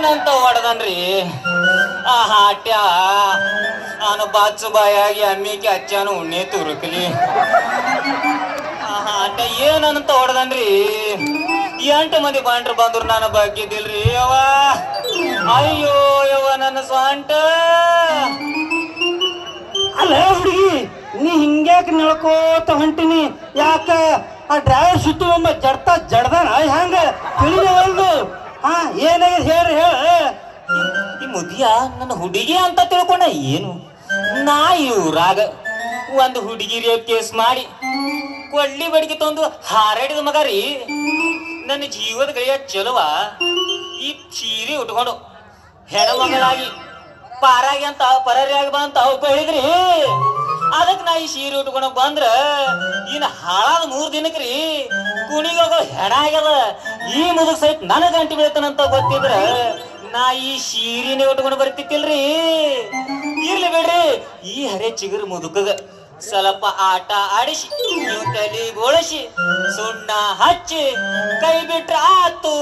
ಏನಂತ ಹೊಡೆದನ್ರಿ? ಆ ಹಾಟ್ಯ, ನಾನು ಬಾಚು ಬಾಯಾಗಿ ಅಮ್ಮಿಗೆ ಅಚ್ಚಾನು ಉಣ್ಣೆ ತುರುಕಲಿ. ಆ ಹಾಟ್ಯ, ಏನಂತ ಹೊಡೆದನ್ರಿ? ಎಂಟು ಮಂದಿ ಬಾಂಡ್ರು ಬಂದ್ರು ನಾನು ಬಗ್ಗಿದ್ದಿಲ್ರಿ ಯವ್ವ, ಅಯ್ಯೋ ಯವ್ವ, ನನ್ನ ಸ್ವಂಟ. ಅಲ್ಲ ಹುಡುಗಿ ನೀ ಹಿಂಗ್ಯಾಕೆ ನಳ್ಕೋತ ಹೊಂಟಿನಿ? ಯಾಕ? ಆ ಡ್ರೈವರ್ ಸುತ್ತು ಒಮ್ಮೆ ಜಡ್ತಾ ಜಡ್ದಾನ? ಹ್ಯಾಂಗ ತಿಳಿಯವಲ್ದು ಏನಾಗಿದೆ ಹೇಳ್ರಿ ಹೇಳ. ಈ ಮುದಿಯ ನನ್ನ ಹುಡುಗಿ ಅಂತ ತಿಳ್ಕೊಂಡ ಏನು? ನಾ ಇವ್ರಾಗ ಒಂದು ಹುಡುಗಿ ಕೇಸ್ ಮಾಡಿ ಕೊಳ್ಳಿ ಬಡಿಗೆ ತಂದು ಹಾರಾಡಿದ ಮಗ ರೀ. ನನ್ನ ಜೀವದ ಗಳಿಯ ಚಲುವ ಈ ಚೀರಿ ಉಟ್ಕೊಂಡು ಹೆಣ್ಮಗಳಾಗಿ ಪಾರಾಗಿ ಅಂತ ಪರರಿಯಾಗಿ ಬಾ ಅಂತ ಅವ್ಕ ಹೇಳಿದ್ರಿ ಅದಕ್ಕೆ ನಾ ಈ ಸೀರೆ ಉಟ್ಕೊಂಡು ಬಂದ್ರ ಇನ್ನು ಹಾಳಾದ ಮೂರ್ ದಿನಕ್ಕೆ ರೀ ಕುಣಿಗೋಗೋ ಹೆಣ ಆಗ್ಯದ. ಈ ಮುದುಕ್ ಸಹಿತ ನನ್ನ ಗಂಟೆ ಬೀಳ್ತಾನಂತ ಗೊತ್ತಿದ್ರ ನಾ ಈ ಸೀರೆನೆ ಉಟ್ಕೊಂಡು ಬರ್ತಿತ್ತಿಲ್ರಿ. ಇರ್ಲಿ ಬಿಡ್ರಿ, ಈ ಹರೆ ಚಿಗುರು ಮುದುಕಗ. ಸ್ವಲ್ಪ ಆಟ ಆಡಿಸಿ ನೀವು ತಲೆ ಬೋಳಿಸಿ, ಸುಣ್ಣ ಹಚ್ಚಿ ಕೈ ಬಿಟ್ರ ಆತು.